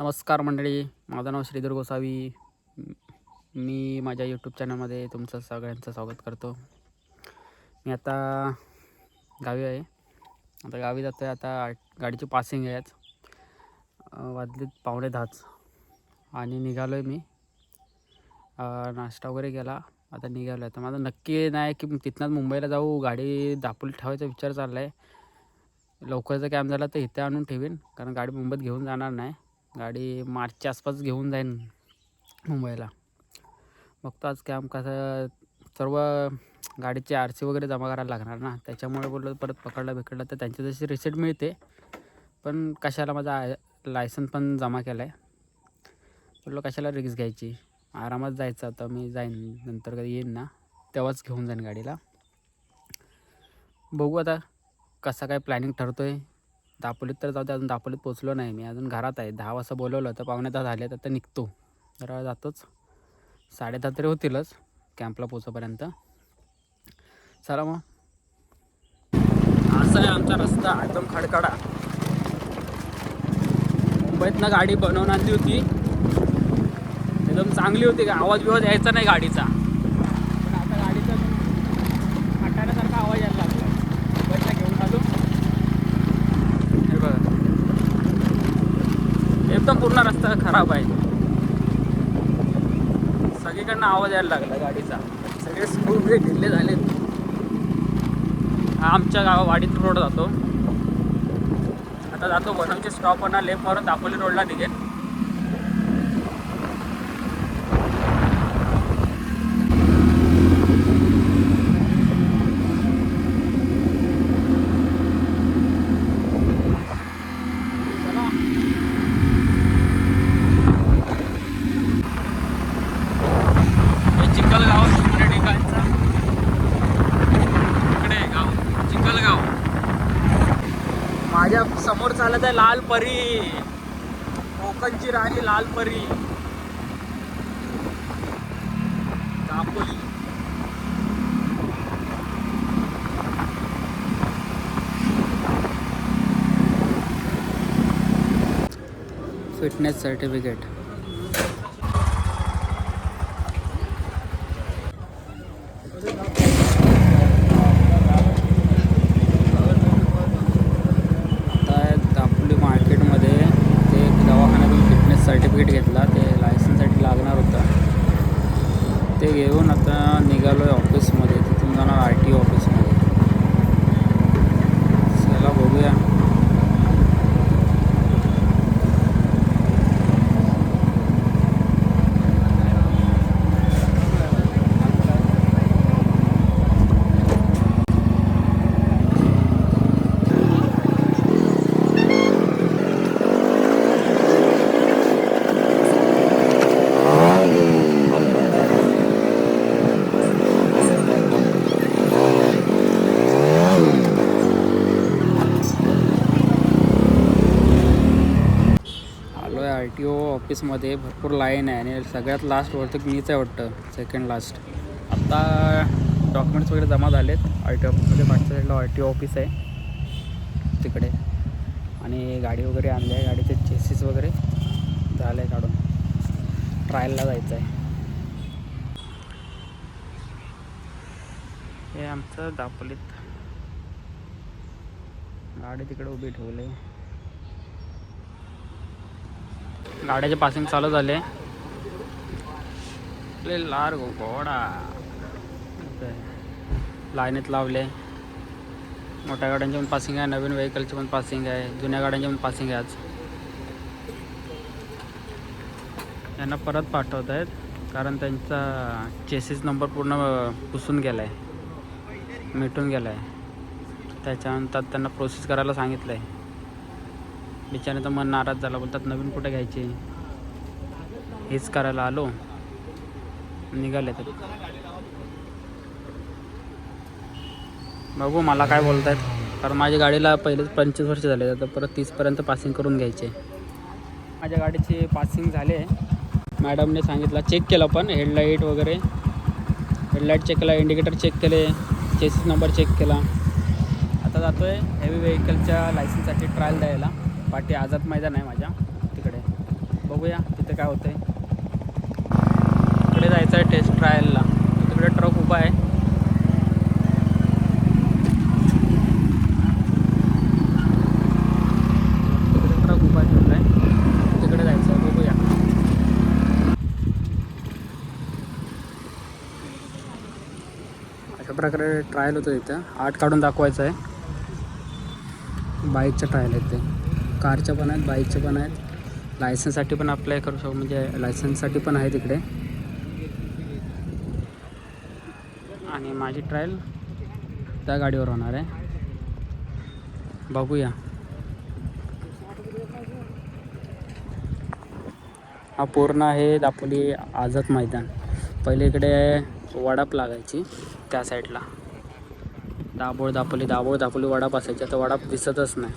नमस्कार मंडळी माझं नाव श्रीधर गोसावी. मी माझ्या यूट्यूब चॅनलमध्ये तुमचं सगळ्यांचं स्वागत करतो. मी आता गावी आहे. आता गावी जातो आहे आता गाडीची पासिंग आहे आज. वाजलेत पावणे दहाच. आणि निघालो आहे मी नाश्ता वगैरे केला. आता निघालो आहे तर माझं नक्की नाही की तिथनंच मुंबईला जाऊ गाडी दापोली ठेवायचा विचार चालला आहे लवकरचा कॅम्प झाला तर इथे आणून ठेवीन. कारण गाडी मुंबईत घेऊन जाणार नाही. गाडी मार्चच्या आसपास घेऊन जाईन मुंबईला. बघतो आज कॅम्प कसं सर्व गाडीचे आर सी वगैरे जमा करायला लागणार ना त्याच्यामुळे बोललो परत पकडला बिकडला तर त्यांची जशी रिसिट मिळते पण कशाला माझा लायसन पण जमा केला आहे बोललो कशाला रिक्स घ्यायची? आरामात जायचं आता मी जाईन नंतर कधी येईन ना तेव्हाच घेऊन जाईन गाडीला. बघू आता कसा काय प्लॅनिंग ठरतो आहे दापोलीत तर जाऊ दे अजून दापोलीत पोचलो नाही मी. अजून घरात आहे. दहा वाजता बोलवलं तर पावणे दहा झाले तर आता निघतो. जरा जातोच. साडे दहा तरी होतीलच कॅम्पला पोचोपर्यंत चला मग. असा आहे आमचा रस्ता एकदम खडखडा. मुंबईतनं गाडी बनवून आणली होती. एकदम चांगली होती का आवाज बिवाज यायचा नाही गाडीचा पण आता गाडीचा हटाण्यासारखा आवाज यायला लागला मुंबईतला घेऊन आलो हे बघा एकदम पूर्ण रस्ता खराब आहे. सगळीकडनं आवाज यायला लागला गाडीचा. सगळे स्कूल ब्रेक ढिल्ले झाले. हा आमच्या गावा वाडीत रोड जातो. आता जातो बनवचे स्टॉप लेफ्ट मारून दापोली रोडला निघेल. इकडे गाव चिखलगाव. माझ्यासमोर चालत आहे लाल परी. कोकणची राणी लाल परी. दापोली. फिटनेस सर्टिफिकेट आता दापोली मार्केटमध्ये ते एक दवाखान्यातून फिटनेस सर्टिफिकेट घेतला ते लायसनसाठी लागणार होतं. ते घेऊन आता निघालो आहे ऑफिसमध्ये तिथून जाणार आर टी ऑफिसमध्ये चला बघूया आलो आहे आर टी ओ ऑफिसमध्ये भरपूर लाईन आहे आणि सगळ्यात लास्ट वरती मीच आहे वाटतं सेकंड लास्ट आत्ता डॉक्युमेंट्स वगैरे जमा झालेत. आर टी ऑफिसमध्ये मागच्या साईडला आर टी ओ ऑफिस आहे. तिकडे. आणि गाडी वगैरे आणली आहे. गाडीचे चेसीस वगैरे झालं आहे काढून ट्रायलला जायचं आहे. हे आमचं दापोलीत. गाडी तिकडे उभी ठेवली आहे गाड्याचे पासिंग चालू झाले. लार गो घोडा. लाईनीत लावले. मोठ्या गाड्यांचे पण पासिंग आहे नवीन व्हेकलचे पण पासिंग आहे जुन्या गाड्यांचे पण पासिंग आहे आज. यांना परत पाठवत आहेत कारण त्यांचा चेसिस नंबर पूर्ण पुसून गेला आहे मिटून गेला आहे त्याच्यानंतर त्यांना प्रोसेस करायला सांगितलं आहे बिचारे तर मन नाराज झाला बोलतात नवीन कुठे घ्यायचे? हेच करायला आलो. निघाले तर. बघू मला काय बोलत आहेत कारण माझ्या गाडीला पहिलेच पंचवीस वर्ष झाले तर परत तीसपर्यंत पासिंग करून घ्यायचे. माझ्या गाडीचे पासिंग झाले. मॅडमने सांगितलं चेक केलं पण हेडलाईट वगैरे. हेडलाईट चेक केला इंडिकेटर चेक केले चेसिस नंबर चेक केला. आता जातो आहे हेवी व्हेकलच्या लायसन्ससाठी ट्रायल द्यायला. पाठी आझाद मैदान आहे माझ्या तिकडे. बघूया तिथे काय होतंय. तिकडे जायचं आहे टेस्ट ट्रायलला तिकडे ट्रक उभा आहे. तिकडे ट्रक उभा ठेवला आहे तिकडे जायचं आहे बघूया. अशा प्रकारे ट्रायल होतं इथं. आठ काढून दाखवायचं आहे. बाईकचं ट्रायल आहे ते. कारच्या पण आहेत बाईकच्या पण आहेत. लायसन्ससाठी पण अप्लाय करू शकतो म्हणजे लायसन्ससाठी पण आहे तिकडे. आणि माझी ट्रायल त्या गाडीवर होणार आहे. बघूया. हा पूर्ण आहे दापोली आझाद मैदान. पहिले इकडे वडाप लागायची त्या साईडला दाबोळ दापोली दाबोळ दापोली वडाप असायची. आता वडाप दिसतच नाही.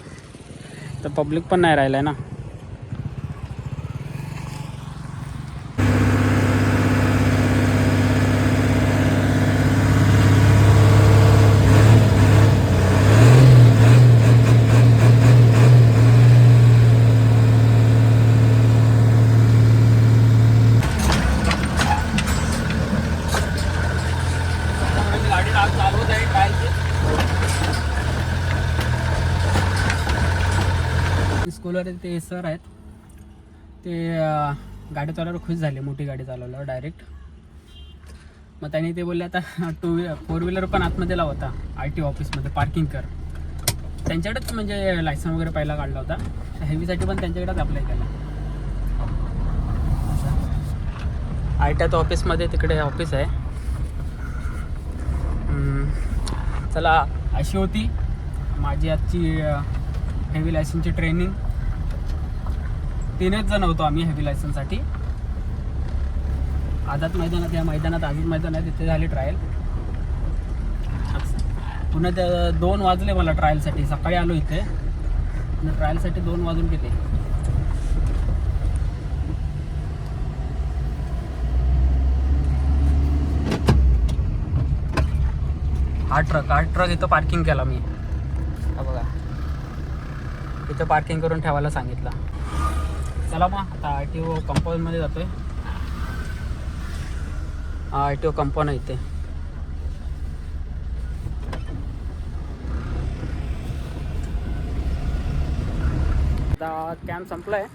तर पब्लिक पण नाही राहिलं आहे ना. स्कूलवर ते सर आहेत. ते गाडी चालवल्यावर खुश झाले मोठी गाडी चालवल्यावर डायरेक्ट मग त्यांनी ते बोलले आता टू व्हीलर फोर व्हीलर पण आतमध्ये लावा होता आय टी ऑफिसमध्ये पार्किंग कर. त्यांच्याकडेच म्हणजे लायसन वगैरे पहिला काढला होता. हेवीसाठी पण त्यांच्याकडेच अप्लाय केला. आय टी ऑफिसमध्ये तिकडे ऑफिस आहे. चला अशी होती. माझी आजची हेवी लायसनची ट्रेनिंग तीनच जण होतो आम्ही हेवी लायसनसाठी आझाद मैदानात या मैदानात आझाद मैदान आहे तिथे झाली ट्रायल पुन्हा त्या दोन वाजले मला ट्रायलसाठी सकाळी आलो इथे. पुन्हा ट्रायलसाठी दोन वाजून किती? हा ट्रक हा ट्रक इथं पार्किंग केला मी. हा बघा. इथं पार्किंग करून ठेवायला सांगितलं. चला मग आता आय टी ओ कंपाऊंडमध्ये जातो आहे आय टी ओ कंपाऊंड आहे इथे. आता कॅम्प संपला आहे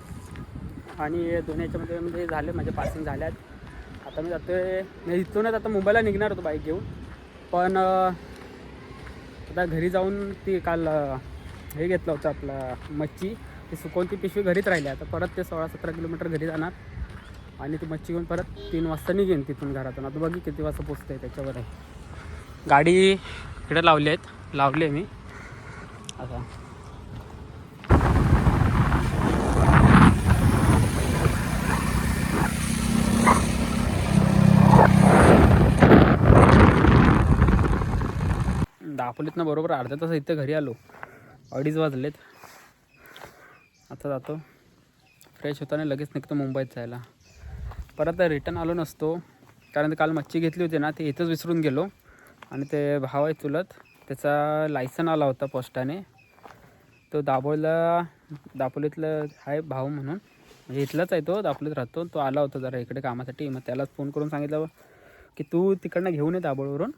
आणि दोन याच्यामध्ये म्हणजे झाले माझे पासिंग झाले आहेत. आता मी जातोय मी इथूनच आता मुंबईला निघणार होतो बाईक घेऊन. पण आता घरी जाऊन ती काल हे घेतलं होतं आपलं मच्छी. ती सुकवून ती पिशवी घरीच राहिली. आता परत ते सोळा सतरा किलोमीटर घरी जाणार. आणि ती मच्छी घेऊन परत तीन वाजता निघेन तिथून घरातून. आता बघी किती वाजता पोचते त्याच्यावर आहे. गाडी इकडे लावली आहेत. लावली आहे मी. आता. दापोलीतनं बरोबर अर्ध्या तास इथं घरी आलो. अडीच वाजलेत. आता जातो. फ्रेश होताना लगेच निघतो मुंबईत जायला. परत रिटर्न आलो नसतो. कारण ते काल मच्छी घेतली होती ना ते इथंच विसरून गेलो. आणि ते भाव आहे चुलत. त्याचा लायसन आला होता पोस्टाने. तो दाबोळला दापोलीतलं आहे भाऊ म्हणून. म्हणजे इथलाच आहे तो दापोलीत राहतो. तो आला होता जरा इकडे कामासाठी. मग त्यालाच फोन करून सांगितलं की तू तिकडनं घेऊन ये दाबोळवरून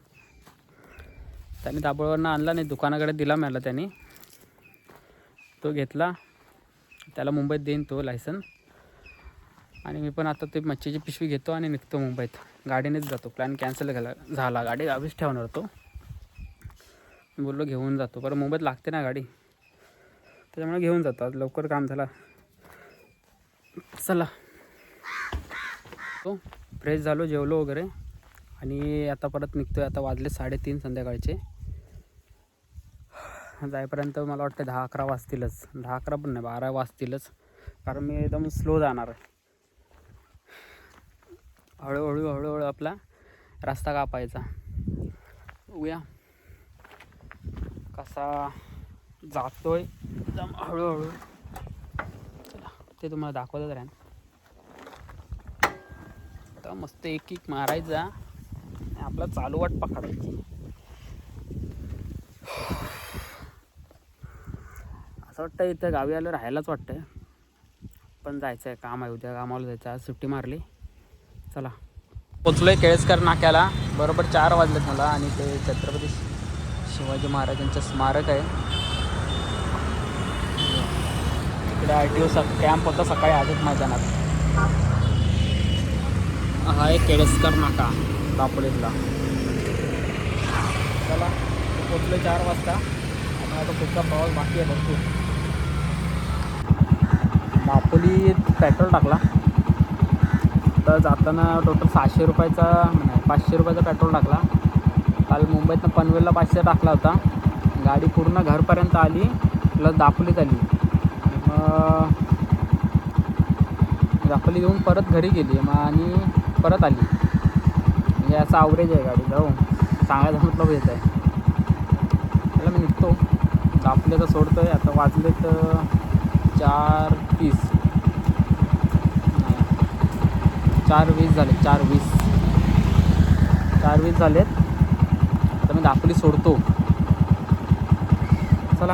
त्याने दाबोळवरनं आणला नाही दुकानाकडे दिला मला त्याने. तो घेतला. त्याला मुंबईत देईन तो लायसन आणि मी पण आता ते मच्छीची पिशवी घेतो आणि निघतो मुंबईत. गाडीनेच जातो. प्लॅन कॅन्सल झाला झाला. गाडी गावीच ठेवणार होतो. मी बोललो घेऊन जातो. बरं मुंबईत लागते ना गाडी. त्याच्यामुळे घेऊन जातो. आज लवकर काम झाला. चला. तो फ्रेश झालो जेवलो वगैरे. आणि आता परत निघतोय. आता वाजले साडेतीन संध्याकाळचे. जाईपर्यंत मला वाटतं दहा अकरा वाजतीलच. दहा अकरा पण नाही बारा वाजतीलच. कारण मी एकदम स्लो जाणार आहे. हळूहळू हळूहळू आपला रस्ता कापायचा. उया कसा जातोय. एकदम हळूहळू. चला ते तुम्हाला दाखवतच राहीन. तर मस्त एक एक मारायचा आणि आपला चालू वाट पकडायची असं वाटतं इथं गावी आलं राहायलाच वाटतंय. पण जायचं आहे काम आहे उद्या कामाला जायचं आज सुट्टी मारली. चला. पोचलो आहे केळसकर नाक्याला. बरोबर चार वाजलेत मला आणि ते छत्रपती शिवाजी महाराजांचं स्मारक आहे. इकडे आर टी ओ कॅम्प होता सकाळी आजच मैदानात. हा एक केळसकर नाका दापोलीतला. चला पोचलो चार वाजता. आता पुढचा प्रवास बाकी आहे भरपूर. दापोली पेट्रोल टाकला. तर जाताना टोटल सहाशे रुपयाचा नाही पाचशे रुपयाचा पेट्रोल टाकला. काल मुंबईतनं पनवेलला पाचशे टाकला होता. गाडी पूर्ण घरपर्यंत आली प्लस दापोलीत आली. मग दापोली येऊन परत घरी गेली मग आणि परत आली. म्हणजे असं आवरेज आहे गाडी जाऊ. सांगायचा मतलब येत आहे. त्याला मी निघतो. दापोली आता सोडतो आहे आता वाजले तर चार तीस चार वीस झाले चार वीस. चार वीस झालेत. आता मी दाखवली सोडतो. चला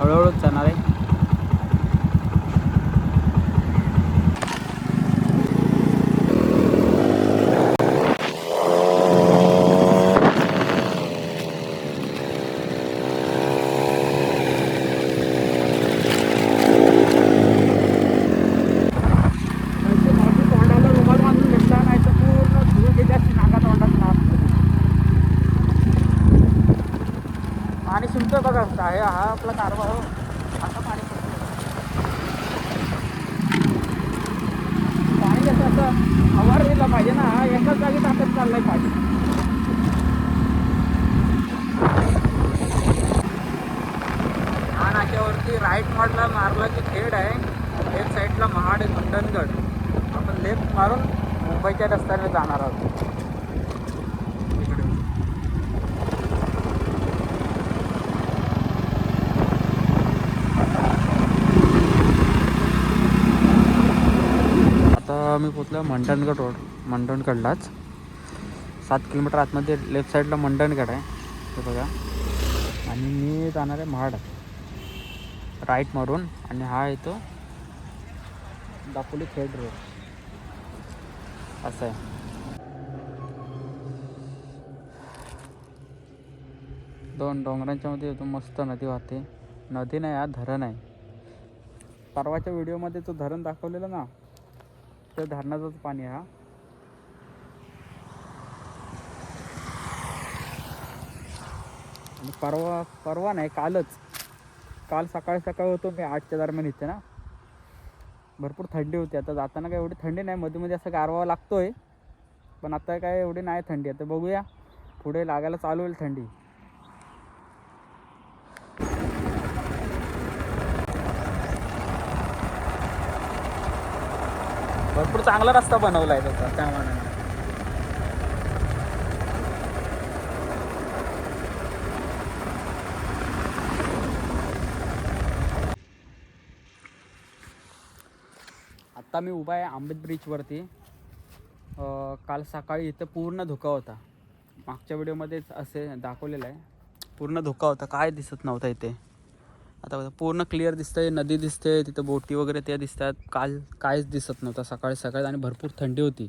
हळूहळू जाणार आहे तोंडाला रुमाल बांधून घेतला नाही तर पूर्ण धुळी गेली असती नाका तोंडात नाक पाणी शिंपतोय बघा आहे हा आपला कारभार हो आता पाणी पाणी कसं असं आवार दिला पाहिजे ना. हा एकाच जागी टाकत चाललाय पाणी. नाक्यावरती राईट मॉडला मारला की खेड आहे. लेफ्ट साईडला महाड आहे मंडणगड आपण लेफ्ट मारून मुंबईच्या रस्त्याने जाणार आहोत इकडे आम्ही पोचलो मंडणगड रोड मंडणगडलाच. सात किलोमीटर आतमध्ये लेफ्ट साईडला मंडणगड आहे. ते बघा. आणि मी जाणार आहे महाड. राईट मारून आणि हा येतो दापोली खेड रोड असं आहे. दोन डोंगरांच्या मध्ये येतो. मस्त नदी वाहते. नदी नाही हा धरण आहे. परवाच्या व्हिडिओमध्ये तो धरण दाखवलेला ना त्या धरणाचंच पाणी हा. आणि परवा परवा नाही कालच. काल सकाळी सकाळी होतो मी आठच्या दरम्यान इथे ना. भरपूर थंडी होती. आता जाताना काय एवढी थंडी नाही. मध्ये मध्ये असं गारवा लागतोय. पण आता काय एवढी नाही थंडी. आता बघूया. पुढे लागायला चालू होईल थंडी. भरपूर चांगला रस्ता बनवला आहे त्याचा त्या मानाने. आत्ता मी उभा आहे आंबेद ब्रिजवरती काल सकाळी इथं पूर्ण धुका होता. मागच्या व्हिडिओमध्येच असे दाखवलेलं आहे. पूर्ण धुका होता काय दिसत नव्हता इथे. आता बघा, पूर्ण क्लिअर दिसतंय नदी दिसते तिथं बोटी वगैरे त्या दिसतात. काल काहीच दिसत नव्हतं सकाळी सकाळी आणि भरपूर थंडी होती.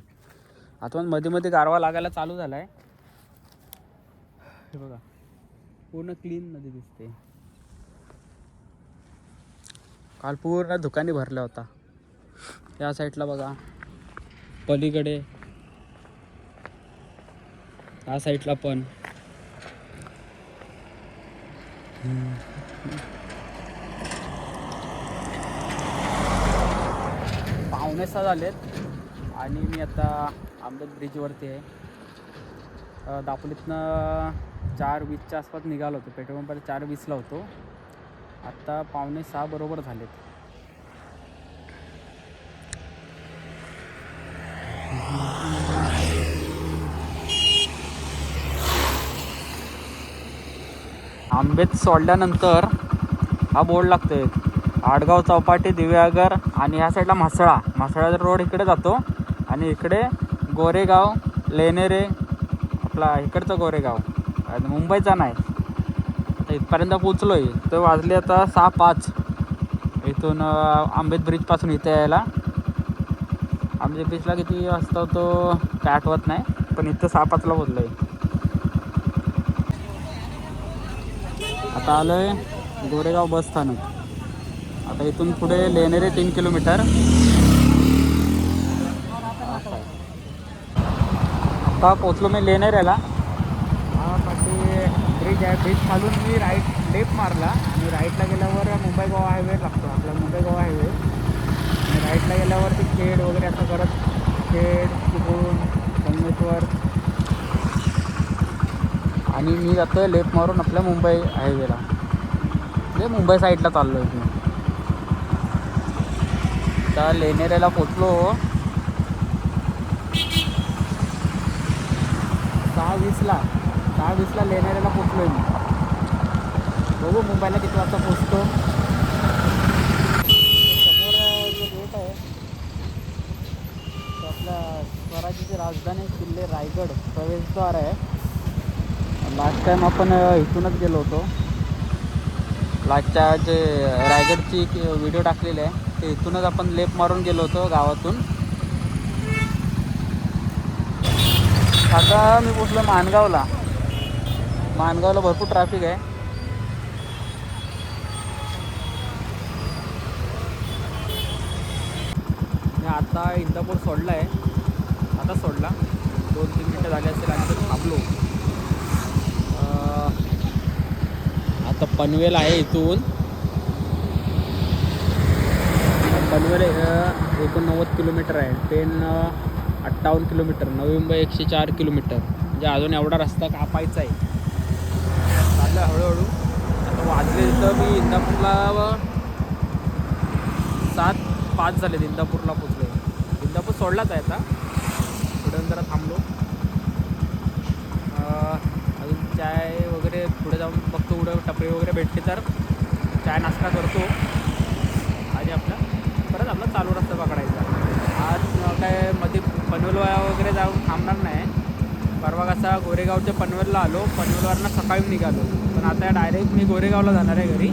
आता पण मध्ये मध्ये गारवा लागायला चालू झाला आहे हे बघा पूर्ण क्लीन नदी दिसते. काल पूर्ण दुकाने भरल्या होता. या साईडला बघा पलीकडे. या साईडला पण. पावणे सहा झालेत. आणि मी आता आंबेद ब्रिजवरती आहे. दापोलीतनं चार वीसच्या आसपास निघालो होतो. पेट्रोल पंपाला चार वीसला होतो. आत्ता पावणे सहा बरोबर झालेत. आंबेत सोडल्यानंतर हा बोर्ड लागतोय. आडगाव चौपाटी दिव्यागर आणि ह्या साईडला म्हसळा. म्हसळा रोड इकडे जातो आणि इकडे गोरेगाव लेनेरे आपला इकडचं गोरेगाव. मुंबईचा नाही. तर इथपर्यंत पोचलो आहे तर वाजले आता सहा पाच. इथून आंबेत ब्रिजपासून इथे यायला. आंबे ब्रिजला किती वाजता तो काय आठवत नाही पण इथं सहा पाचला पोचलो आहे आता आलो आहे गोरेगाव बस स्थानक. आता इथून पुढे लेणेरे तीन किलोमीटर. आता पोचलो मी लेणेऱ्याला. हा ब्रिज आहे. ब्रिज खालून मी राईट लेफ्ट मारला आणि राईटला गेल्यावर मुंबई गोवा हायवे लागतो. आपला मुंबई गोवा हायवे आणि राईटला गेल्यावर ते खेड वगैरे असं करत खेड चिपळूण संगमेश्वर. आणि मी जातो लेफ्ट मारून आपल्या मुंबई हायवेला म्हणजे मुंबई साईडला चाललो आहे मी. आता लेनेरेला पोचलो. सहा वीसला सहा वीसला लेनेऱ्याला पोचलो मी. बघू मुंबईला किती वाजता पोचतो. समोर जो गेट आहे तो आपल्या स्वराज्याची राजधानी किल्ले रायगड प्रवेशद्वार आहे. लास्ट टाइम आपण इथूनच गेलो होतो. लास्टच्या जे रायगडची व्हिडिओ टाकलेली आहे. ते इथूनच आपण लेप मारून गेलो होतो गावातून. आता मी पोचलो माणगावला. माणगावला भरपूर ट्रॅफिक आहे. मी आता इंदापूर सोडला आहे आता सोडला. दोन तीन मिनटं झाले असेल आणि थांबलो. आता पनवेल आहे इथून. पनवेल एकोणनव्वद किलोमीटर आहे. पेन अठ्ठावन्न किलोमीटर नवी मुंबई एकशे चार किलोमीटर. म्हणजे अजून एवढा रस्ता कापायचा आहे. चाललं हळूहळू. आता वाजले तर मी इंदापूरला सात पाच झाले इंदापूरला पोचले इंदापूर सोडलाच आहे आता. पुढे जरा थांबलो. अजून चाय वगैरे पुढे जाऊन बघतो पुढं टपरी वगैरे भेटली तर. चाय नाश्ता करतो. आणि आपला. परत आपला चालू रस्ता पकडायचा. आज काय मध्ये पनवेल वगैरे जाऊन थांबणार नाही. परवा कसा गोरेगावच्या पनवेलला आलो. पनवेलवरनं सकाळी निघालो. पण आता डायरेक्ट मी गोरेगावला जाणार आहे घरी.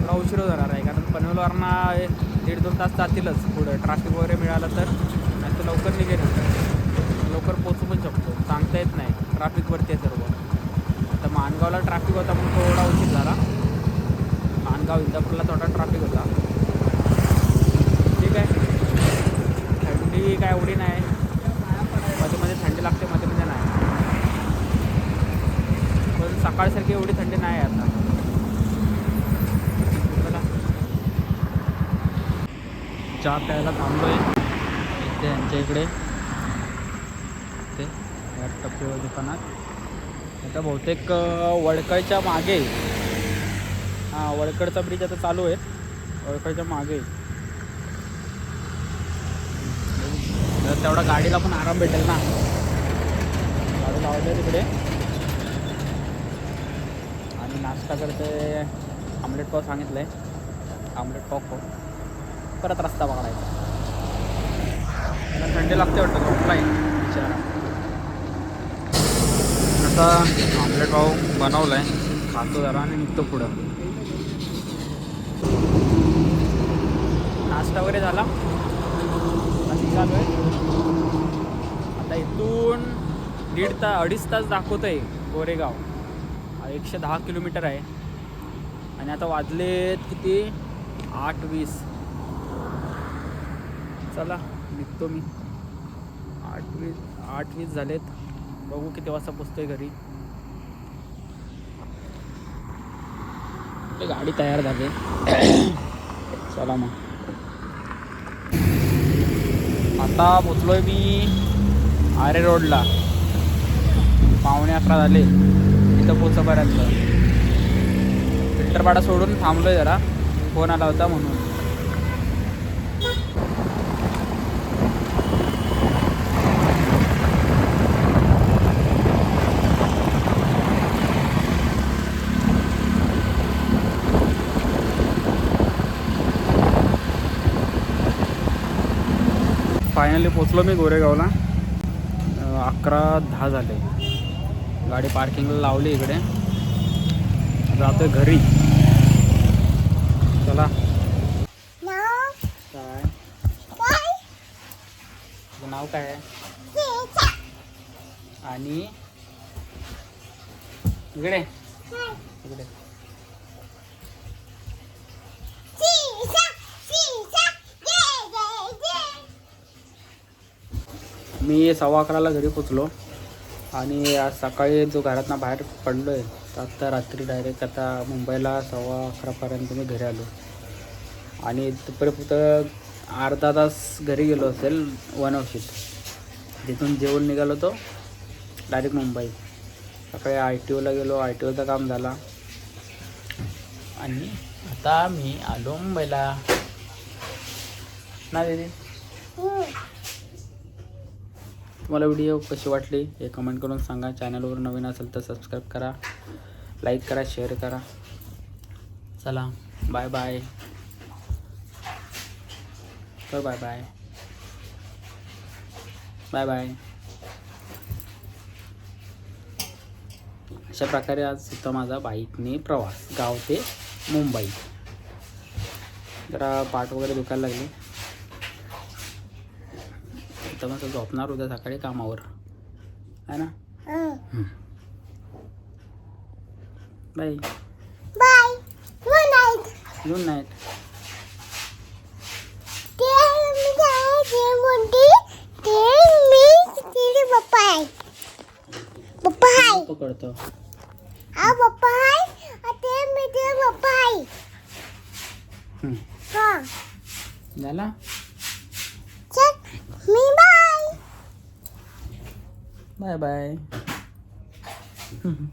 थोडा उशीर जाणार आहे. कारण पनवेलवरनं दीड दोन तास जातीलच. पुढं ट्रॅफिक वगैरे मिळालं तर. नाही तर लवकर निघेल. लवकर पोचू पण शकतो. सांगता येत नाही. ट्रॅफिकवरती आहे सर्व. आता माणगावला ट्रॅफिक होता पण थोडा उशीर झाला. माणगाव इंदापूरला थोडा ट्रॅफिक होता. ठीक आहे. थंडी काय एवढी नाही. मध्ये मध्ये थंडी लागते मध्ये मध्ये नाही. पण सकाळसारखी एवढी थंडी नाही आता. चला. चहा प्यायला थांबलो आहे इथे यांच्या इकडे. ते या टप्पेवर दुकानात. आता बहुतेक वडकळच्या मागे हां वडकडचा ब्रिज आता चालू आहे. वडकडच्या मागे. तर तेवढा गाडीला पण आराम भेटेल ना. गाडी लावते तिकडे. आणि नाश्ता करते. आमलेट पाव सांगितलं आहे आमलेट पाव खाऊ. परत रस्ता बघायचा थंडी लागते वाटतं कुठलाही. विचारा. आता आमलेट पाव बनवला आहे खातो जरा आणि निघतो पुढं. नाश्ता वगैरे झाला. निघालो आहे. आता इथून दीड तास अडीच तास दाखवत आहे गोरेगाव एकशे दहा किलोमीटर आहे. आणि आता वाजलेत किती? आठ वीस. चला निघतो मी. आठ वीस आठ वीस झालेत. बघू किती वाजता पोचतोय घरी. गाडी तयार झाली. चला मग. आता पोचलोय मी आरे रोडला. पावणे अकरा झाले. इथं पोचपर्यंत फिल्टरपाडा सोडून थांबलोय जरा. फोन आला होता म्हणून. फायनली पोचलो मी गोरेगावला. अकरा दहा झाले. गाडी पार्किंगला लावली इकडे. जातोय घरी. चला. काय? नाव काय आणि? इकडे. इकडे. मी सव्वा अकराला घरी पोचलो आणि आज सकाळी जो घरातनं बाहेर पडलो आहे तर आता रात्री डायरेक्ट आता मुंबईला सव्वा अकरापर्यंत मी घरी आलो. आणि दुपारी फक्त अर्धा तास घरी गेलो असेल वन औषध. तिथून जेवण निघालो तो डायरेक्ट मुंबई. सकाळी आय टी ओला गेलो आय टी ओचं काम झाला. आणि आता मी आलो मुंबईला. ना दीदी? हो. तुम्हाला व्हिडिओ कशी वाटली हे कमेंट करून सांगा. चॅनलवर नवीन असेल तर सबस्क्राईब करा लाईक करा शेअर करा. चला बाय बाय तर बाय बाय बाय बाय अशा प्रकारे आज होता माझा बाईकने प्रवास गाव ते मुंबई. जरा पाठ वगैरे दुखायला लागले. तर मग झोपणार उद्या सकाळी कामावर. आहे ना? बाय. night. Good night. पप्पा आहे. पकडतो. हा पप्पा आहे ते मी ते पप्पा आहे. हा. झाला? चल मी बाय बाय बाय